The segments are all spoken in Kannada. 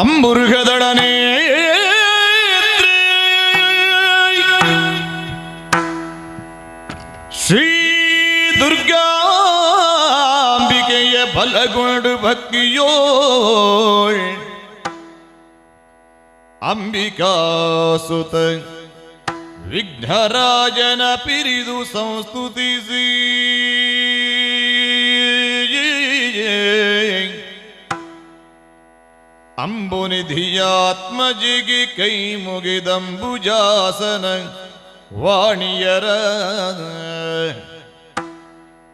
अंबुगड़ने श्री दुर्गा बल गुण अंबिका सुत विघ्नराजन पिरीदु संस्तुति श्री ಅಂಬುನಿಧಿಯಾತ್ಮಜಿಗೆ ಕೈ ಮುಗಿದಂಬುಜಾಸನ ವಾಣಿಯರ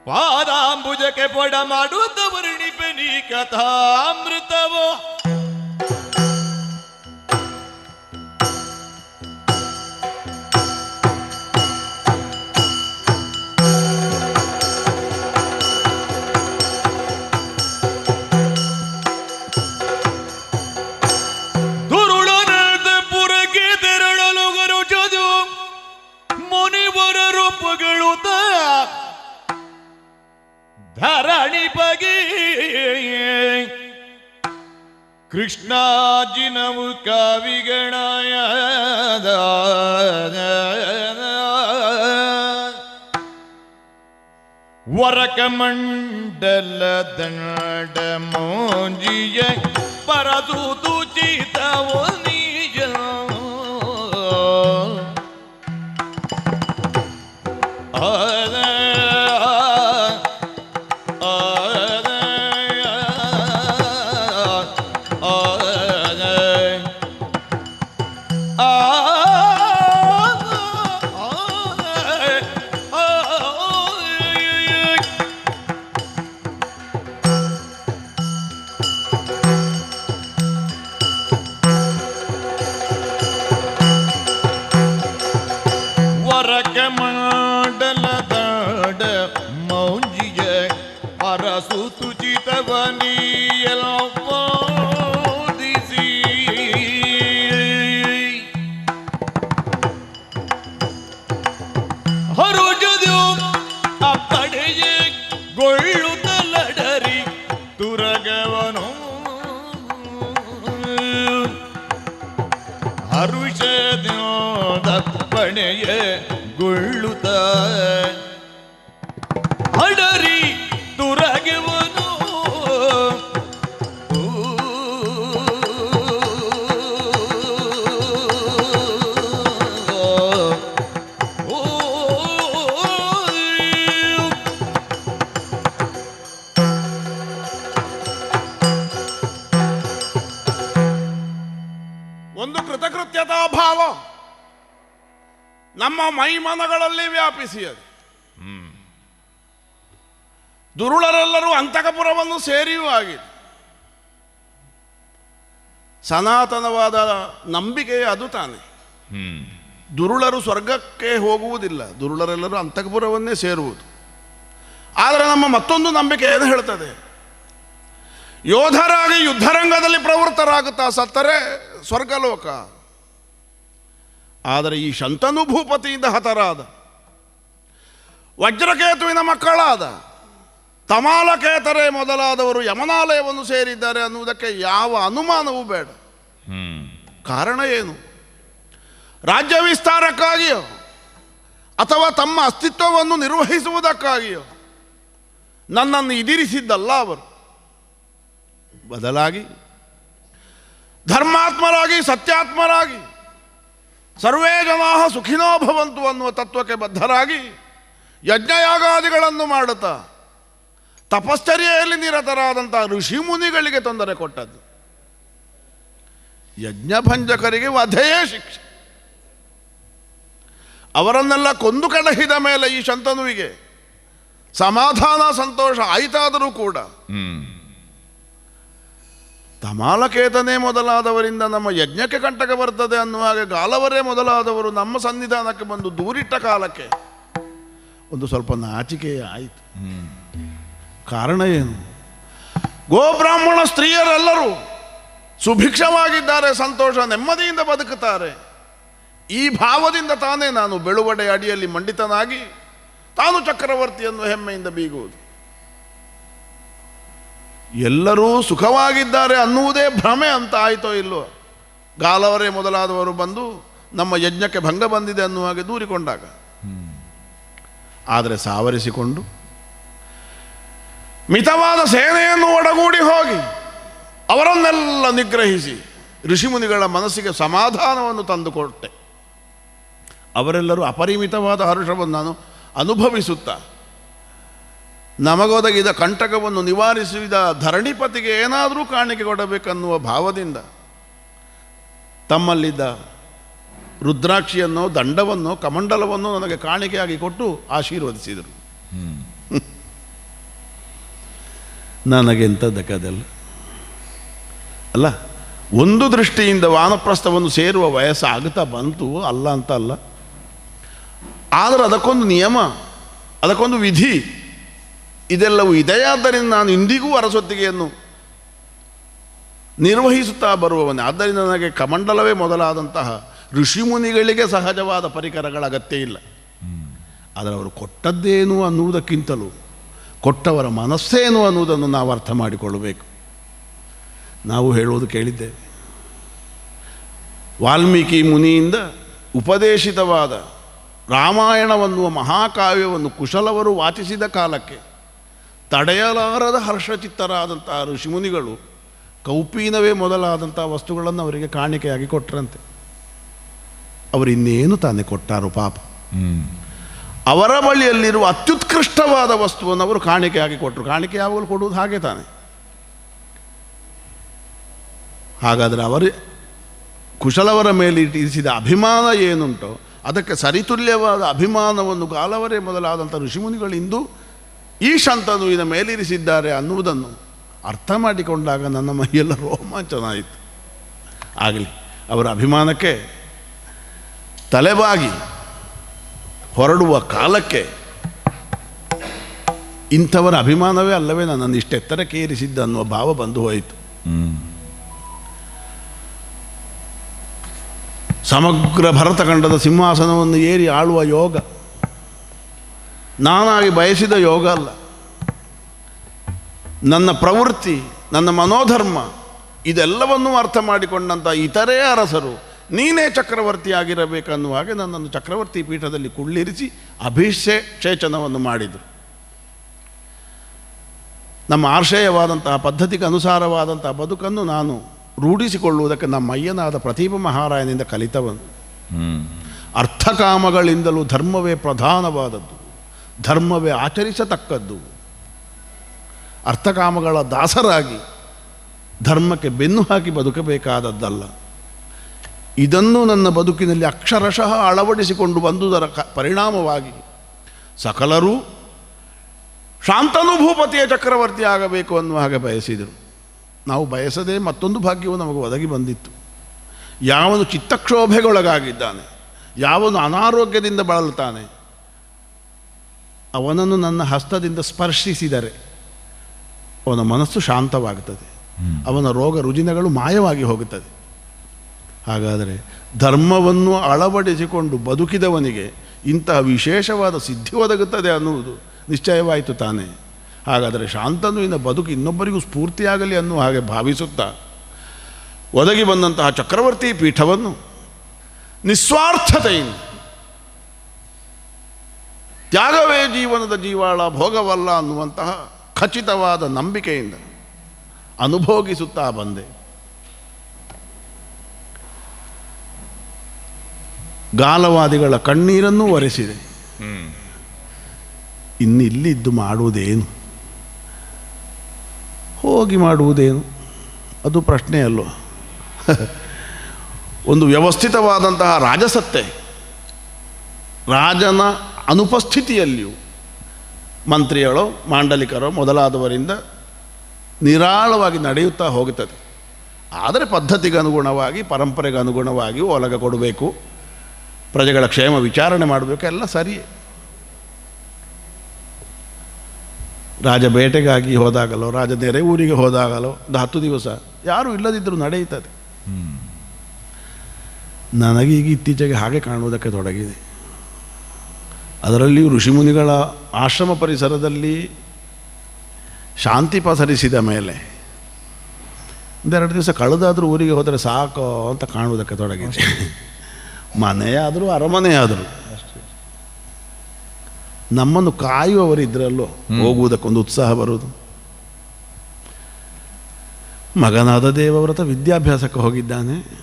ಪಾದಾಂಬುಜಕ್ಕೆ ಪಡ ಮಾಡುತ್ತ ವರ್ಣಿಪೆ ನೀ ಕಥಾಮೃತವೋ. ಬಗೆ. ಕೃಷ್ಣಾಜಿನವು ಕಾವಿಗಣಾಯ ವರಕಮಂಡಲ ದಂಡ ಮೋಂಜಿಯ. ಪರದು ಚಿತವೋ ವರಕ ಮಾಡಲ ದಾಡ ಮೌಂಜಿಯ ಅರಸು ತುಚಿತವನಿಯಲ ಬೋಧಿಸಿ. ಹರುಜದು ಅಪ್ಪಡೆಯ ಗೊಳ್ಳುತ್ತಲಡರಿ ತುರಗವನು. ಹರುಷದಪ್ಪಣೆಯ ಗೊಳ್ಳುತ್ತ Allah ನಮ್ಮ ಮೈಮನಗಳಲ್ಲಿ ವ್ಯಾಪಿಸಿ ಅದು ದುರುಳರೆಲ್ಲರೂ ಅಂತಕಪುರವನ್ನು ಸೇರಿಯೂ ಆಗಿದೆ. ಸನಾತನವಾದ ನಂಬಿಕೆ ಅದು ತಾನೆ. ದುರುಳರು ಸ್ವರ್ಗಕ್ಕೆ ಹೋಗುವುದಿಲ್ಲ, ದುರುಳರೆಲ್ಲರೂ ಅಂತಕಪುರವನ್ನೇ ಸೇರುವುದು. ಆದರೆ ನಮ್ಮ ಮತ್ತೊಂದು ನಂಬಿಕೆ ಏನು ಹೇಳ್ತದೆ? ಯೋಧರಾಗಿ ಯುದ್ಧರಂಗದಲ್ಲಿ ಪ್ರವೃತ್ತರಾಗುತ್ತಾ ಸತ್ತರೆ ಸ್ವರ್ಗಲೋಕ. ಆದರೆ ಈ ಶಂತನು ಭೂಪತಿಯಿಂದ ಹತರಾದ. ವಜ್ರಕೇತುವಿನ ಮಕ್ಕಳಾದ. ತಮಾಲಕೇತರೆ ಮೊದಲಾದವರು ಯಮನಾಲಯವನ್ನು ಸೇರಿದ್ದಾರೆ ಅನ್ನುವುದಕ್ಕೆ ಯಾವ ಅನುಮಾನವೂ ಬೇಡ. ಕಾರಣ ಏನು? ರಾಜ್ಯ ವಿಸ್ತಾರಕ್ಕಾಗಿಯೋ ಅಥವಾ ತಮ್ಮ ಅಸ್ತಿತ್ವವನ್ನು ನಿರ್ವಹಿಸುವುದಕ್ಕಾಗಿಯೋ ನನ್ನನ್ನು ಇದಿರಿಸಿದ್ದಲ್ಲ ಅವರು. ಬದಲಾಗಿ ಧರ್ಮಾತ್ಮರಾಗಿ ಸತ್ಯಾತ್ಮರಾಗಿ ಸರ್ವೇ ಜನಾ ಸುಖಿನೋ ಭವಂತು ಅನ್ನುವ ತತ್ವಕ್ಕೆ ಬದ್ಧರಾಗಿ ಯಜ್ಞಯಾಗಾದಿಗಳನ್ನು ಮಾಡುತ್ತಾ ತಪಶ್ಚರ್ಯೆಯಲ್ಲಿ ನಿರತರಾದಂಥ ಋಷಿ ಮುನಿಗಳಿಗೆ ತೊಂದರೆ ಕೊಟ್ಟದ್ದು. ಯಜ್ಞಭಂಜಕರಿಗೆ ವಧೆಯೇ ಶಿಕ್ಷೆ. ಅವರನ್ನೆಲ್ಲ ಕೊಂದು ಕಡಹಿದ ಮೇಲೆ ಈ ಶಂತನುವಿಗೆ ಸಮಾಧಾನ, ಸಂತೋಷ ಆಯಿತಾದರೂ ಕೂಡ ತಮಾಲಕೇತನೇ ಮೊದಲಾದವರಿಂದ ನಮ್ಮ ಯಜ್ಞಕ್ಕೆ ಕಂಟಕ ಬರ್ತದೆ ಅನ್ನುವ ಹಾಗೆ ಗಾಲವರೇ ಮೊದಲಾದವರು ನಮ್ಮ ಸನ್ನಿಧಾನಕ್ಕೆ ಬಂದು ದೂರಿಟ್ಟ ಕಾಲಕ್ಕೆ ಒಂದು ಸ್ವಲ್ಪ ನಾಚಿಕೆ ಆಯಿತು. ಕಾರಣ ಏನು? ಗೋಬ್ರಾಹ್ಮಣ ಸ್ತ್ರೀಯರೆಲ್ಲರೂ ಸುಭಿಕ್ಷವಾಗಿದ್ದಾರೆ, ಸಂತೋಷ, ನೆಮ್ಮದಿಯಿಂದ ಬದುಕುತ್ತಾರೆ. ಈ ಭಾವದಿಂದ ತಾನೇ ನಾನು ಬೆಳುವಡೆ ಅಡಿಯಲ್ಲಿ ಮಂಡಿತನಾಗಿ ತಾನು ಚಕ್ರವರ್ತಿಯನ್ನು ಹೆಮ್ಮೆಯಿಂದ ಬೀಗುವುದು. ಎಲ್ಲರೂ ಸುಖವಾಗಿದ್ದಾರೆ ಅನ್ನುವುದೇ ಭ್ರಮೆ ಅಂತ ಆಯಿತೋ ಇಲ್ಲೋ ಗಾಲವರೇ ಮೊದಲಾದವರು ಬಂದು ನಮ್ಮ ಯಜ್ಞಕ್ಕೆ ಭಂಗ ಬಂದಿದೆ ಅನ್ನುವ ಹಾಗೆ ದೂರಿಕೊಂಡಾಗ. ಆದರೆ ಸಾವರಿಸಿಕೊಂಡು ಮಿತವಾದ ಸೇನೆಯನ್ನು ಒಡಗೂಡಿ ಹೋಗಿ ಅವರನ್ನೆಲ್ಲ ನಿಗ್ರಹಿಸಿ ಋಷಿಮುನಿಗಳ ಮನಸ್ಸಿಗೆ ಸಮಾಧಾನವನ್ನು ತಂದುಕೊಟ್ಟೆ ಅವರೆಲ್ಲರೂ ಅಪರಿಮಿತವಾದ ಹರ್ಷವನ್ನು ನಾನು ಅನುಭವಿಸುತ್ತಾ ನಮಗೊದಗಿದ ಕಂಟಕವನ್ನು ನಿವಾರಿಸಿದ ಧರಣಿಪತಿಗೆ ಏನಾದರೂ ಕಾಣಿಕೆ ಕೊಡಬೇಕನ್ನುವ ಭಾವದಿಂದ ತಮ್ಮಲ್ಲಿದ್ದ ರುದ್ರಾಕ್ಷಿಯನ್ನು ದಂಡವನ್ನು ಕಮಂಡಲವನ್ನು ನನಗೆ ಕಾಣಿಕೆಯಾಗಿ ಕೊಟ್ಟು ಆಶೀರ್ವದಿಸಿದರು. ನನಗೆಂಥದ್ದಕ್ಕದಲ್ಲ ಅಲ್ಲ, ಒಂದು ದೃಷ್ಟಿಯಿಂದ ವಾನಪ್ರಸ್ಥವನ್ನು ಸೇರುವ ವಯಸ್ಸು ಆಗ್ತಾ ಬಂತು, ಅಲ್ಲ ಅಂತ ಅಲ್ಲ. ಆದರೆ ಅದಕ್ಕೊಂದು ನಿಯಮ, ಅದಕ್ಕೊಂದು ವಿಧಿ ಇದೆಲ್ಲವೂ ಇದೆಯಾದ್ದರಿಂದ ನಾನು ಇಂದಿಗೂ ಅರಸೊತ್ತಿಗೆಯನ್ನು ನಿರ್ವಹಿಸುತ್ತಾ ಬರುವವನೇ. ಆದ್ದರಿಂದ ನನಗೆ ಕಮಂಡಲವೇ ಮೊದಲಾದಂತಹ ಋಷಿಮುನಿಗಳಿಗೆ ಸಹಜವಾದ ಪರಿಕರಗಳ ಅಗತ್ಯ ಇಲ್ಲ. ಆದರೆ ಅವರು ಕೊಟ್ಟದ್ದೇನು ಅನ್ನುವುದಕ್ಕಿಂತಲೂ, ಕೊಟ್ಟವರ ಮನಸ್ಸೇನು ಅನ್ನುವುದನ್ನು ನಾವು ಅರ್ಥ ಮಾಡಿಕೊಳ್ಳಬೇಕು. ನಾವು ಹೇಳುವುದು ಕೇಳಿದ್ದೇವೆ. ವಾಲ್ಮೀಕಿ ಮುನಿಯಿಂದ ಉಪದೇಶಿತವಾದ ರಾಮಾಯಣವನ್ನುವ ಮಹಾಕಾವ್ಯವನ್ನು ಕುಶಲವರು ವಾಚಿಸಿದ ಕಾಲಕ್ಕೆ ತಡೆಯಲಾರದ ಹರ್ಷಚಿತ್ತರಾದಂಥ ಋಷಿಮುನಿಗಳು ಕೌಪೀನವೇ ಮೊದಲಾದಂಥ ವಸ್ತುಗಳನ್ನು ಅವರಿಗೆ ಕಾಣಿಕೆಯಾಗಿ ಕೊಟ್ಟರಂತೆ ಅವರು ಇನ್ನೇನು ತಾನೇ ಕೊಟ್ಟಾರು ಪಾಪ. ಅವರ ಬಳಿಯಲ್ಲಿರುವ ಅತ್ಯುತ್ಕೃಷ್ಟವಾದ ವಸ್ತುವನ್ನು ಅವರು ಕಾಣಿಕೆಯಾಗಿ ಕೊಟ್ಟರು. ಕಾಣಿಕೆ ಯಾವಾಗಲೂ ಕೊಡುವುದು ಹಾಗೆ ತಾನೆ. ಹಾಗಾದರೆ ಅವರು ಕುಶಲವರ ಮೇಲೆ ಇರಿಸಿದ ಅಭಿಮಾನ ಏನುಂಟೋ ಅದಕ್ಕೆ ಸರಿತುಲ್ಯವಾದ ಅಭಿಮಾನವನ್ನು ಗಾಲವರೇ ಮೊದಲಾದಂಥ ಋಷಿಮುನಿಗಳು ಇಂದು ಈ ಇದನ್ನು ಮೇಲಿರಿಸಿದ್ದಾರೆ ಅನ್ನುವುದನ್ನು ಅರ್ಥ ಮಾಡಿಕೊಂಡಾಗ ನನ್ನ ಮೈಯೆಲ್ಲ ರೋಮಾಂಚನ ಆಯಿತು. ಆಗಲಿ, ಅವರ ಅಭಿಮಾನಕ್ಕೆ ತಲೆಬಾಗಿ ಹೊರಡುವ ಕಾಲಕ್ಕೆ ಇಂಥವರ ಅಭಿಮಾನವೇ ಅಲ್ಲವೇ ನನ್ನನ್ನು ಇಷ್ಟೆತ್ತರಕ್ಕೆ ಏರಿಸಿದ್ದ ಅನ್ನುವ ಭಾವ ಬಂದು ಹೋಯಿತು. ಸಮಗ್ರ ಭರತಖಂಡದ ಸಿಂಹಾಸನವನ್ನು ಏರಿ ಆಳುವ ಯೋಗ ನಾನಾಗಿ ಬಯಸಿದ ಯೋಗ ಅಲ್ಲ. ನನ್ನ ಪ್ರವೃತ್ತಿ ನನ್ನ ಮನೋಧರ್ಮ ಇದೆಲ್ಲವನ್ನೂ ಅರ್ಥ ಮಾಡಿಕೊಂಡಂಥ ಇತರೇ ಅರಸರು ನೀನೇ ಚಕ್ರವರ್ತಿಯಾಗಿರಬೇಕನ್ನುವ ಹಾಗೆ ನನ್ನನ್ನು ಚಕ್ರವರ್ತಿ ಪೀಠದಲ್ಲಿ ಕುಳ್ಳಿರಿಸಿ ಅಭಿಷೇಚನವನ್ನು ಮಾಡಿದರು. ನಮ್ಮ ಆಶಯವಾದಂತಹ ಪದ್ಧತಿಗೆ ಅನುಸಾರವಾದಂತಹ ಬದುಕನ್ನು ನಾನು ರೂಢಿಸಿಕೊಳ್ಳುವುದಕ್ಕೆ ನಮ್ಮ ಅಯ್ಯನಾದ ಪ್ರತೀಪ ಮಹಾರಾಯನಿಂದ ಕಲಿತವನು. ಅರ್ಥಕಾಮಗಳಿಂದಲೂ ಧರ್ಮವೇ ಪ್ರಧಾನವಾದದ್ದು. ಧರ್ಮವೇ ಆಚರಿಸತಕ್ಕದ್ದು. ಅರ್ಥಕಾಮಗಳ ದಾಸರಾಗಿ ಧರ್ಮಕ್ಕೆ ಬೆನ್ನು ಹಾಕಿ ಬದುಕಬೇಕಾದದ್ದಲ್ಲ. ಇದನ್ನು ನನ್ನ ಬದುಕಿನಲ್ಲಿ ಅಕ್ಷರಶಃ ಅಳವಡಿಸಿಕೊಂಡು ಬಂದುದರ ಕ, ಪರಿಣಾಮವಾಗಿ ಸಕಲರೂ ಶಾಂತನು ಭೂಪತಿಯ ಚಕ್ರವರ್ತಿ ಆಗಬೇಕು ಅನ್ನುವ ಹಾಗೆ ಬಯಸಿದರು. ನಾವು ಬಯಸದೆ ಮತ್ತೊಂದು ಭಾಗ್ಯವು ನಮಗೆ ಒದಗಿ ಬಂದಿತ್ತು. ಯಾವನು ಚಿತ್ತಕ್ಷೋಭೆಗೊಳಗಾಗಿದ್ದಾನೆ, ಯಾವನು ಅನಾರೋಗ್ಯದಿಂದ ಬಳಲ್ತಾನೆ ಅವನನ್ನು ನನ್ನ ಹಸ್ತದಿಂದ ಸ್ಪರ್ಶಿಸಿದರೆ ಅವನ ಮನಸ್ಸು ಶಾಂತವಾಗುತ್ತದೆ. ಅವನ ರೋಗ ರುಜಿನಗಳು ಮಾಯವಾಗಿ ಹೋಗುತ್ತದೆ. ಹಾಗಾದರೆ ಧರ್ಮವನ್ನು ಅಳವಡಿಸಿಕೊಂಡು ಬದುಕಿದವನಿಗೆ ಇಂತಹ ವಿಶೇಷವಾದ ಸಿದ್ಧಿ ಒದಗುತ್ತದೆ ಅನ್ನುವುದು ನಿಶ್ಚಯವಾಯಿತು ತಾನೇ. ಹಾಗಾದರೆ ಶಾಂತನುವಿನ ಬದುಕು ಇನ್ನೊಬ್ಬರಿಗೂ ಸ್ಫೂರ್ತಿಯಾಗಲಿ ಅನ್ನುವ ಹಾಗೆ ಭಾವಿಸುತ್ತಾ ಒದಗಿ ಬಂದಂತಹ ಚಕ್ರವರ್ತಿ ಪೀಠವನ್ನು ನಿಸ್ವಾರ್ಥತೆಯಿಂದ ತ್ಯಾಗವೇ ಜೀವನದ ಜೀವಾಳ, ಭೋಗವಲ್ಲ ಅನ್ನುವಂತಹ ಖಚಿತವಾದ ನಂಬಿಕೆಯಿಂದ ಅನುಭೋಗಿಸುತ್ತಾ ಬಂದೆ. ಗಾಲವಾದಿಗಳ ಕಣ್ಣೀರನ್ನು ಒರೆಸಿದೆ. ಇನ್ನಿಲ್ಲಿದ್ದು ಮಾಡುವುದೇನು? ಹೋಗಿ ಮಾಡುವುದೇನು? ಅದು ಪ್ರಶ್ನೆ ಅಲ್ಲೋ ಒಂದು ವ್ಯವಸ್ಥಿತವಾದಂತಹ ರಾಜಸತ್ತೆ. ರಾಜನ ಅನುಪಸ್ಥಿತಿಯಲ್ಲಿಯೂ ಮಂತ್ರಿಗಳು ಮಾಂಡಲಿಕರು ಮೊದಲಾದವರಿಂದ ನಿರಾಳವಾಗಿ ನಡೆಯುತ್ತಾ ಹೋಗುತ್ತದೆ. ಆದರೆ ಪದ್ಧತಿಗೆ ಅನುಗುಣವಾಗಿ ಪರಂಪರೆಗೆ ಅನುಗುಣವಾಗಿ ಒಲಗ ಕೊಡಬೇಕು. ಪ್ರಜೆಗಳ ಕ್ಷೇಮ ವಿಚಾರಣೆ ಮಾಡಬೇಕು ಎಲ್ಲ ಸರಿಯೇ. ರಾಜ ಬೇಟೆಗಾಗಿ ಹೋದಾಗಲೋ ರಾಜ ನೆರೆ ಊರಿಗೆ ಹೋದಾಗಲೋ ಒಂದು ಹತ್ತು ದಿವಸ ಯಾರೂ ಇಲ್ಲದಿದ್ದರೂ ನಡೆಯುತ್ತದೆ. ನನಗೀಗ ಇತ್ತೀಚೆಗೆ ಹಾಗೆ ಕಾಣುವುದಕ್ಕೆ ತೊಡಗಿದೆ. ಅದರಲ್ಲಿಯೂ ಋಷಿಮುನಿಗಳ ಆಶ್ರಮ ಪರಿಸರದಲ್ಲಿ ಶಾಂತಿ ಪಸರಿಸಿದ ಮೇಲೆ ಒಂದೆರಡು ದಿವಸ ಕಳೆದಾದರೂ ಊರಿಗೆ ಹೋದರೆ ಸಾಕು ಅಂತ ಕಾಣುವುದಕ್ಕೆ ತೊಡಗಿದೆ. ಮನೆಯಾದರೂ ಅರಮನೆಯಾದರೂ. ನಮ್ಮನ್ನು ಕಾಯುವವರಿದ್ರಲ್ಲೋ ಹೋಗುವುದಕ್ಕೊಂದು ಉತ್ಸಾಹ ಬರುವುದು. ಮಗನಾದ ದೇವವ್ರತ ವಿದ್ಯಾಭ್ಯಾಸಕ್ಕೆ ಹೋಗಿದ್ದಾನೆ.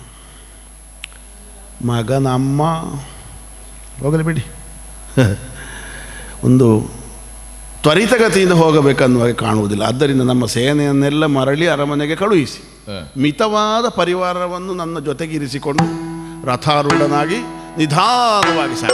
ಮಗನಮ್ಮ ಹೋಗಲಿ ಬಿಡಿ. ಒಂದು ತ್ವರಿತಗತಿಯಿಂದ ಹೋಗಬೇಕನ್ನುವ ಹಾಗೆ ಕಾಣುವುದಿಲ್ಲ. ಆದ್ದರಿಂದ ನಮ್ಮ ಸೇನೆಯನ್ನೆಲ್ಲ ಮರಳಿ ಅರಮನೆಗೆ ಕಳುಹಿಸಿ. ಮಿತವಾದ ಪರಿವಾರವನ್ನು ನನ್ನ ಜೊತೆಗಿರಿಸಿಕೊಂಡು ರಥಾರೂಢನಾಗಿ ನಿಧಾನವಾಗಿ ಸಾಗ.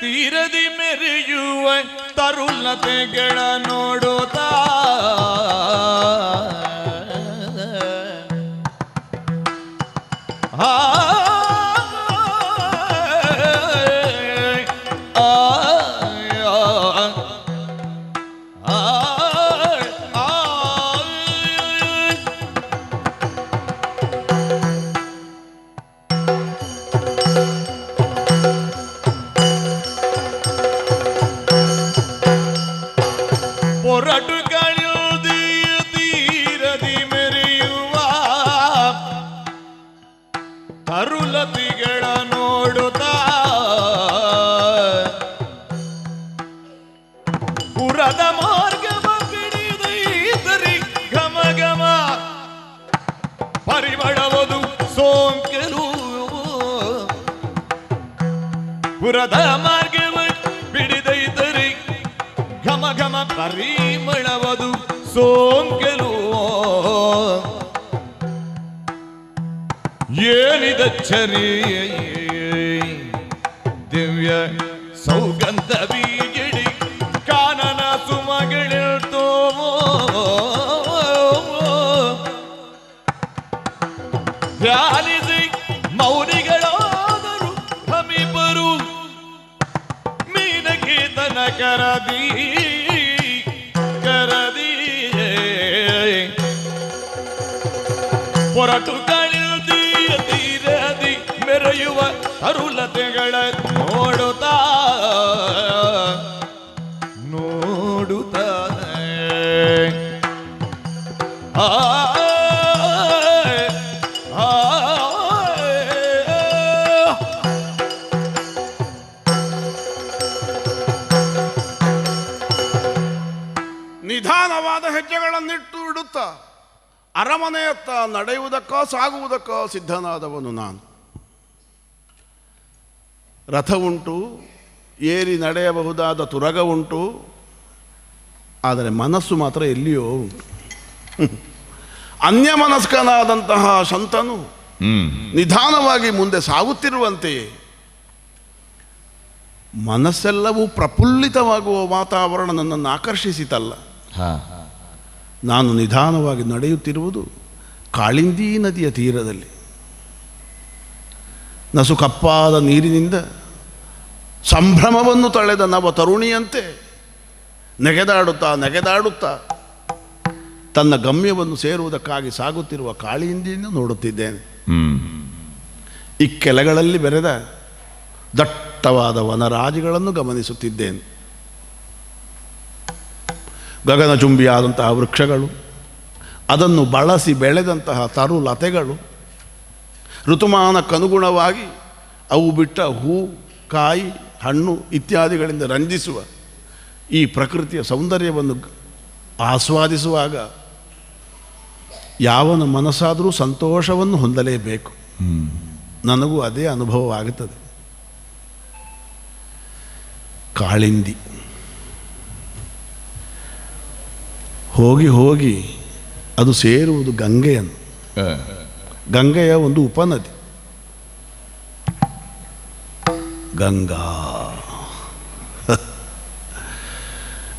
ತೀರದಿ ಮೆರೆಯುವ ತರುಲತೆಗಳ ನೋಡುತ್ತಾ ಪುರದ ಮಾರ್ಗವ ಬಿಡಿದೈತರಿ. ಘಮ ಘಮ ಪರಿಮಳವದು ಸೋಂಕೆಲು ಚರಿ ದಿವ್ಯ ಸೌಗಂಧ ಬೀಗಿಡಿ ಕಾನನ ಸುಮಗಳಿರ್ತೋ ಧ್ಯಾನಿಸಿ ಮೀನಗೀತನ ಕರದಿ ಕರದಿ ಹೊರಟು ಕಳೆಯುತ್ತೀಯ ತೀರದಿ ಮೆರೆಯುವ ಅರುಲತೆಗಳ ನೋಡುತ್ತಾ ನಿಧಾನವಾದ ಹೆಜ್ಜೆಗಳನ್ನಿಟ್ಟು ಇಡುತ್ತಾ ಅರಮನೆಯತ್ತ ನಡೆಯುವುದಕ್ಕ ಸಾಗುವುದಕ್ಕ ಸಿದ್ಧನಾದವನು ನಾನು. ರಥ ಉಂಟು, ಏರಿ ನಡೆಯಬಹುದಾದ ತುರಗ ಉಂಟು, ಆದರೆ ಮನಸ್ಸು ಮಾತ್ರ ಎಲ್ಲಿಯೋ ಉಂಟು. ಅನ್ಯಮನಸ್ಕನಾದಂತಹ ಸಂತನು ನಿಧಾನವಾಗಿ ಮುಂದೆ ಸಾಗುತ್ತಿರುವಂತೆಯೇ, ಮನಸ್ಸೆಲ್ಲವೂ ಪ್ರಫುಲ್ಲಿತವಾಗುವ ವಾತಾವರಣ ನನ್ನನ್ನು ಆಕರ್ಷಿಸಿತಲ್ಲ. ನಾನು ನಿಧಾನವಾಗಿ ನಡೆಯುತ್ತಿರುವುದು ಕಾಳಿಂದಿ ನದಿಯ ತೀರದಲ್ಲಿ. ನಸು ಕಪ್ಪಾದ ನೀರಿನಿಂದ ಸಂಭ್ರಮವನ್ನು ತಳೆದ ನವ ತರುಣಿಯಂತೆ ನೆಗೆದಾಡುತ್ತಾ ನೆಗೆದಾಡುತ್ತಾ ತನ್ನ ಗಮ್ಯವನ್ನು ಸೇರುವುದಕ್ಕಾಗಿ ಸಾಗುತ್ತಿರುವ ಕಾಳಿಂದಿಯನ್ನು ನೋಡುತ್ತಿದ್ದೇನೆ. ಇಕ್ಕೆಲೆಗಳಲ್ಲಿ ಬೆರೆದ ದಟ್ಟವಾದ ವನರಾಜಿಗಳನ್ನು ಗಮನಿಸುತ್ತಿದ್ದೇನೆ. ಗಗನಚುಂಬಿಯಾದಂತಹ ವೃಕ್ಷಗಳು, ಅದನ್ನು ಬಳಸಿ ಬೆಳೆದಂತಹ ತರು ಲತೆಗಳು, ಋತುಮಾನಕ್ಕನುಗುಣವಾಗಿ ಅವು ಬಿಟ್ಟ ಹೂ, ಕಾಯಿ, ಹಣ್ಣು ಇತ್ಯಾದಿಗಳಿಂದ ರಂಜಿಸುವ ಈ ಪ್ರಕೃತಿಯ ಸೌಂದರ್ಯವನ್ನು ಆಸ್ವಾದಿಸುವಾಗ ಯಾವನ ಮನಸ್ಸಾದರೂ ಸಂತೋಷವನ್ನು ಹೊಂದಲೇಬೇಕು. ನನಗೂ ಅದೇ ಅನುಭವವಾಗುತ್ತದೆ. ಕಾಳಿಂದಿ. ಹೋಗಿ ಹೋಗಿ ಅದು ಸೇರುವುದು ಗಂಗೆಯನ್ನು. ಗಂಗೆಯ ಒಂದು ಉಪನದಿ. ಗಂಗಾ.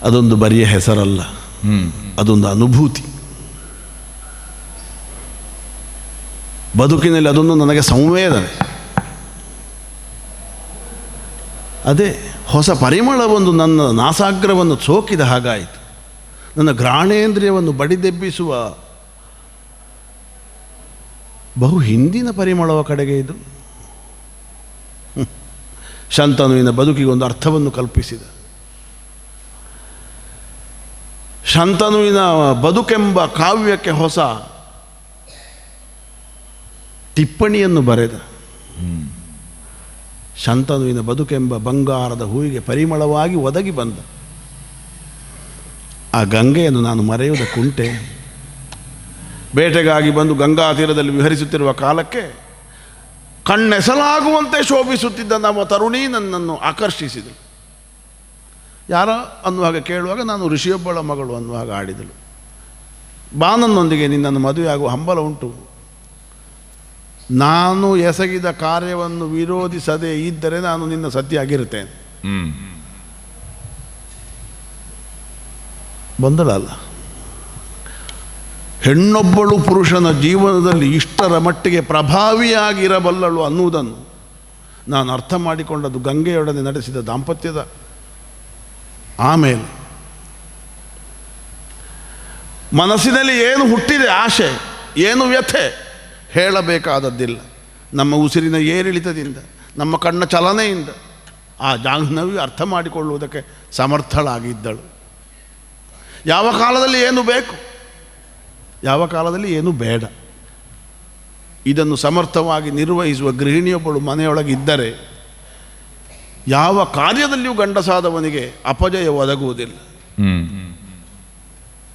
ಅದೊಂದು ಬರಿಯ ಹೆಸರಲ್ಲ. ಅದೊಂದು ಅನುಭೂತಿ. ಬದುಕಿನಲ್ಲಿ ಅದೊಂದು ನನಗೆ ಸಂವೇದನೆ. ಅದೇ ಹೊಸ ಪರಿಮಳವೊಂದು ನನ್ನ ನಾಸಾಗ್ರವನ್ನು ಸೋಕಿದ ಹಾಗಾಯಿತು. ನನ್ನ ಗ್ರಾಣೇಂದ್ರಿಯವನ್ನು ಬಡಿದೆಬ್ಬಿಸುವ ಬಹು ಹಿಂದಿನ ಪರಿಮಳವ ಕಡೆಗೆ ಇದು. ಶಂತನುವಿನ ಬದುಕಿಗೆ ಒಂದು ಅರ್ಥವನ್ನು ಕಲ್ಪಿಸಿದ. ಶಂತನುವಿನ ಬದುಕೆಂಬ ಕಾವ್ಯಕ್ಕೆ ಹೊಸ ಟಿಪ್ಪಣಿಯನ್ನು ಬರೆದ. ಶಂತನುವಿನ ಬದುಕೆಂಬ ಬಂಗಾರದ ಹೂವಿಗೆ ಪರಿಮಳವಾಗಿ ಒದಗಿ ಬಂದ. ಆ ಗಂಗೆಯನ್ನು ನಾನು ಮರೆಯುವುದಕ್ಕುಂಟೆ. ಬೇಟೆಗಾಗಿ ಬಂದು ಗಂಗಾ ತೀರದಲ್ಲಿ ವಿಹರಿಸುತ್ತಿರುವ ಕಾಲಕ್ಕೆ ಕಣ್ಣೆಸಲಾಗುವಂತೆ ಶೋಭಿಸುತ್ತಿದ್ದ ನಮ್ಮ ತರುಣಿ ನನ್ನನ್ನು ಆಕರ್ಷಿಸಿದಳು. ಯಾರ ಅನ್ನುವಾಗ ಕೇಳುವಾಗ ನಾನು ಋಷಿಯೊಬ್ಬಳ ಮಗಳು ಅನ್ನುವಾಗ ಆಡಿದಳು. ಬಾನನ್ನೊಂದಿಗೆ ನಿನ್ನನ್ನು ಮದುವೆಯಾಗುವ ಹಂಬಲ ಉಂಟು. ನಾನು ಎಸಗಿದ ಕಾರ್ಯವನ್ನು ವಿರೋಧಿಸದೇ ಇದ್ದರೆ ನಾನು ನಿನ್ನ ಸತಿಯಾಗಿರುತ್ತೇನೆ. ಬಂದಳಲ್ಲ ಹೆಣ್ಣೊಬ್ಬಳು ಪುರುಷನ ಜೀವನದಲ್ಲಿ ಇಷ್ಟರ ಮಟ್ಟಿಗೆ ಪ್ರಭಾವಿಯಾಗಿರಬಲ್ಲಳು ಅನ್ನುವುದನ್ನು ನಾನು ಅರ್ಥ ಮಾಡಿಕೊಂಡದ್ದು ಗಂಗೆಯೊಡನೆ ನಡೆಸಿದ ದಾಂಪತ್ಯದ ಆಮೇಲೆ. ಮನಸ್ಸಿನಲ್ಲಿ ಏನು ಹುಟ್ಟಿದೆ ಆಶೆ, ಏನು ವ್ಯಥೆ ಹೇಳಬೇಕಾದದ್ದಿಲ್ಲ. ನಮ್ಮ ಉಸಿರಿನ ಏರಿಳಿತದಿಂದ, ನಮ್ಮ ಕಣ್ಣ ಚಲನೆಯಿಂದ ಆ ಜಾಹ್ನವಿ ಅರ್ಥ ಮಾಡಿಕೊಳ್ಳುವುದಕ್ಕೆ ಸಮರ್ಥಳಾಗಿದ್ದಳು. ಯಾವ ಕಾಲದಲ್ಲಿ ಏನು ಬೇಕು? ಯಾವ ಕಾಲದಲ್ಲಿ ಏನು ಬೇಡ? ಇದನ್ನು ಸಮರ್ಥವಾಗಿ ನಿರ್ವಹಿಸುವ ಗೃಹಿಣಿಯೊಬ್ಬಳು ಮನೆಯೊಳಗೆ ಇದ್ದರೆ ಯಾವ ಕಾರ್ಯದಲ್ಲಿಯೂ ಗಂಡಸಾದವನಿಗೆ ಅಪಜಯ ಒದಗುವುದಿಲ್ಲ.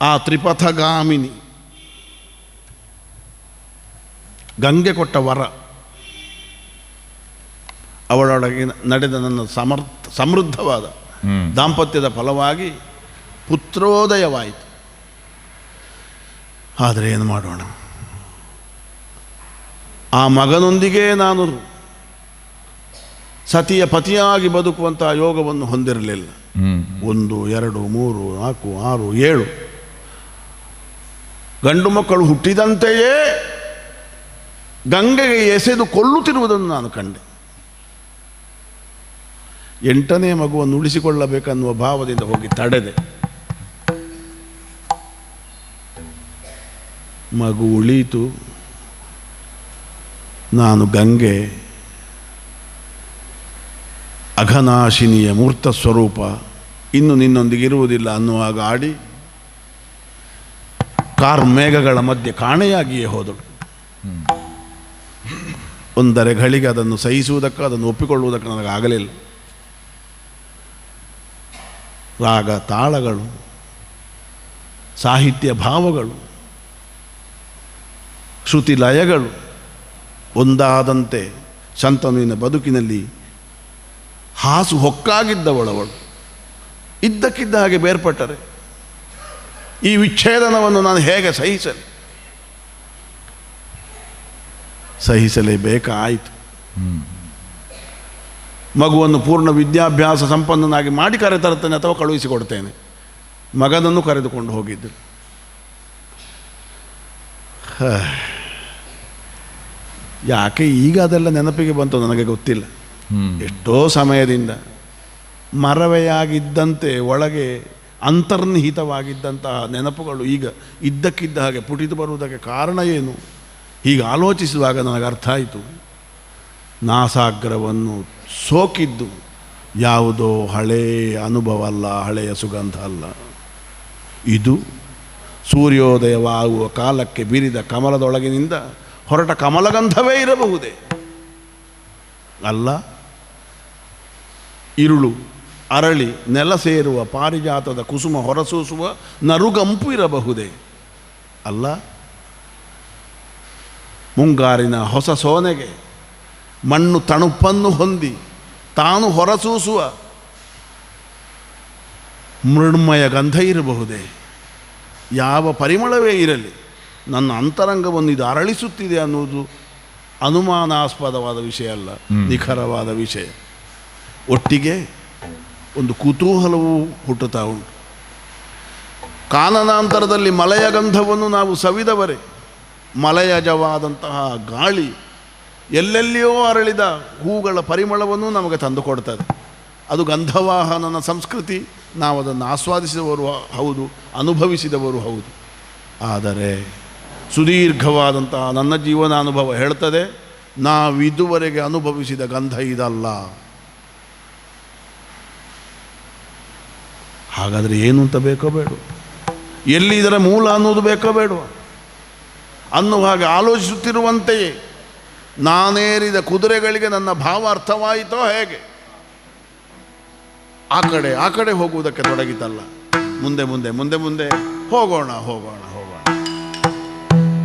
ಆ ತ್ರಿಪಥಗಾಮಿನಿ ಗಂಗೆ ಕೊಟ್ಟ ವರ ಅವಳೊಳಗೆ ನಡೆದ ನನ್ನ ಸಮರ್ಥ ಸಮೃದ್ಧವಾದ ದಾಂಪತ್ಯದ ಫಲವಾಗಿ ಪುತ್ರೋದಯವಾಯಿತು. ಆದರೆ ಏನು ಮಾಡೋಣ? ಆ ಮಗನೊಂದಿಗೆ ನಾನು ಸತಿಯ ಪತಿಯಾಗಿ ಬದುಕುವಂತಹ ಯೋಗವನ್ನು ಹೊಂದಿರಲಿಲ್ಲ. ಒಂದು ಎರಡು ಮೂರು ನಾಲ್ಕು ಆರು ಏಳು. ಗಂಡು ಮಕ್ಕಳು ಹುಟ್ಟಿದಂತೆಯೇ ಗಂಗೆಗೆ ಎಸೆದು ಕೊಲ್ಲುತ್ತಿರುವುದನ್ನು ನಾನು ಕಂಡೆ. ಎಂಟನೇ ಮಗುವನ್ನು ಉಳಿಸಿಕೊಳ್ಳಬೇಕನ್ನುವ ಭಾವದಿಂದ ಹೋಗಿ ತಡೆದೆ. ಮಗು ಉಳೀತು. ನಾನು ಗಂಗೆ. ಅಘನಾಶಿನಿಯ ಮೂರ್ತ ಸ್ವರೂಪ. ಇನ್ನು ನಿನ್ನೊಂದಿಗೆ ಇರುವುದಿಲ್ಲ ಅನ್ನುವಾಗ ಆಡಿ, ಕಾರ್ ಮೇಘಗಳ ಮಧ್ಯೆ ಕಾಣೆಯಾಗಿಯೇ ಹೋದಳು. ಒಂದರೆ ಗಳಿಗೆ ಅದನ್ನು ಸಹಿಸುವುದಕ್ಕೆ, ಅದನ್ನು ಒಪ್ಪಿಕೊಳ್ಳುವುದಕ್ಕೆ ನನಗೆ ಆಗಲಿಲ್ಲ. ರಾಗ ತಾಳಗಳು, ಸಾಹಿತ್ಯ ಭಾವಗಳು ಶ್ರುತಿ ಲಯಗಳು ಒಂದಾದಂತೆ ಶಂತನುವಿನ ಬದುಕಿನಲ್ಲಿ ಹಾಸು ಹೊಕ್ಕಾಗಿದ್ದವಳವಳು. ಇದ್ದಕ್ಕಿದ್ದ ಹಾಗೆ ಬೇರ್ಪಟ್ಟರೆ. ಈ ವಿಚ್ಛೇದನವನ್ನು ನಾನು ಹೇಗೆ ಸಹಿಸಲಿ? ಸಹಿಸಲೇಬೇಕಾಯಿತು. ಮಗುವನ್ನು ಪೂರ್ಣ ವಿದ್ಯಾಭ್ಯಾಸ ಸಂಪನ್ನನಾಗಿ ಮಾಡಿ ಕರೆತರುತ್ತೇನೆ ಅಥವಾ ಕಳುಹಿಸಿಕೊಡ್ತೇನೆ. ಮಗನನ್ನು ಕರೆದುಕೊಂಡು ಹೋಗಿದ್ದು. ಹ. ಯಾಕೆ ಈಗ ಅದೆಲ್ಲ ನೆನಪಿಗೆ ಬಂತು ನನಗೆ ಗೊತ್ತಿಲ್ಲ. ಎಷ್ಟೋ ಸಮಯದಿಂದ ಮರವೆಯಾಗಿದ್ದಂತೆ ಒಳಗೆ ಅಂತರ್ನಿಹಿತವಾಗಿದ್ದಂತಹ ನೆನಪುಗಳು ಈಗ ಇದ್ದಕ್ಕಿದ್ದ ಹಾಗೆ ಪುಟಿದು ಬರುವುದಕ್ಕೆ ಕಾರಣ ಏನು? ಹೀಗೆ ಆಲೋಚಿಸುವಾಗ ನನಗೆ ಅರ್ಥ ಆಯಿತು. ನಾಸಾಗ್ರವನ್ನು ಸೋಕಿದ್ದು ಯಾವುದೋ ಹಳೆಯ ಅನುಭವ ಅಲ್ಲ ಹಳೆಯ ಸುಗಂಧ ಅಲ್ಲ. ಇದು ಸೂರ್ಯೋದಯವಾಗುವ ಕಾಲಕ್ಕೆ ಬೀರಿದ ಕಮಲದೊಳಗಿನಿಂದ ಹೊರಟ ಕಮಲಗಂಧವೇ ಇರಬಹುದೇ? ಅಲ್ಲ, ಇರುಳು, ಅರಳಿ, ನೆಲ ಸೇರುವ, ಪಾರಿಜಾತದ ಕುಸುಮ ಹೊರಸೂಸುವ ನರುಗಂಪು ಇರಬಹುದೇ? ಅಲ್ಲ, ಮುಂಗಾರಿನ ಹೊಸ ಸೋನೆಗೆ ಮಣ್ಣು ತಣುಪನ್ನು ಹೊಂದಿ ತಾನು ಹೊರಸೂಸುವ ಮೃಣ್ಮಯ ಗಂಧ ಇರಬಹುದೇ? ಯಾವ ಪರಿಮಳವೇ ಇರಲಿ. ನನ್ನ ಅಂತರಂಗವನ್ನು ಇದು ಅರಳಿಸುತ್ತಿದೆ ಅನ್ನುವುದು ಅನುಮಾನಾಸ್ಪದವಾದ ವಿಷಯ ಅಲ್ಲ ನಿಖರವಾದ ವಿಷಯ. ಒಟ್ಟಿಗೆ ಒಂದು ಕುತೂಹಲವೂ ಹುಟ್ಟುತ್ತಾ ಉಂಟು. ಕಾನನಾಂತರದಲ್ಲಿ ಮಲಯ ಗಂಧವನ್ನು ನಾವು ಸವಿದವರೇ. ಮಲಯಜವಾದಂತಹ ಗಾಳಿ ಎಲ್ಲೆಲ್ಲಿಯೋ ಅರಳಿದ ಹೂಗಳ ಪರಿಮಳವನ್ನು ನಮಗೆ ತಂದುಕೊಡ್ತದೆ. ಅದು ಗಂಧವಾಹನನ ಸಂಸ್ಕೃತಿ ನಾವು ಅದನ್ನು ಆಸ್ವಾದಿಸಿದವರು ಹೌದು ಅನುಭವಿಸಿದವರು ಹೌದು. ಆದರೆ ಸುದೀರ್ಘವಾದಂತಹ ನನ್ನ ಜೀವನ ಅನುಭವ ಹೇಳ್ತದೆ ನಾವಿದುವರೆಗೆ ಅನುಭವಿಸಿದ ಗಂಧ ಇದಲ್ಲ. ಹಾಗಾದರೆ ಏನು ಅಂತ ಬೇಕೋ ಬೇಡ ಎಲ್ಲಿ ಇದರ ಮೂಲ ಅನ್ನೋದು ಬೇಕೋ ಬೇಡುವ? ಅನ್ನುವ ಹಾಗೆ ಆಲೋಚಿಸುತ್ತಿರುವಂತೆಯೇ, ನಾನೇರಿದ ಕುದುರೆಗಳಿಗೆ ನನ್ನ ಭಾವ ಅರ್ಥವಾಯಿತೋ ಹೇಗೆ? ಆ ಕಡೆ ಆ ಕಡೆ ಹೋಗುವುದಕ್ಕೆ ತೊಡಗಿತಲ್ಲ. ಮುಂದೆ ಮುಂದೆ ಮುಂದೆ ಮುಂದೆ ಹೋಗೋಣ ಹೋಗೋಣ.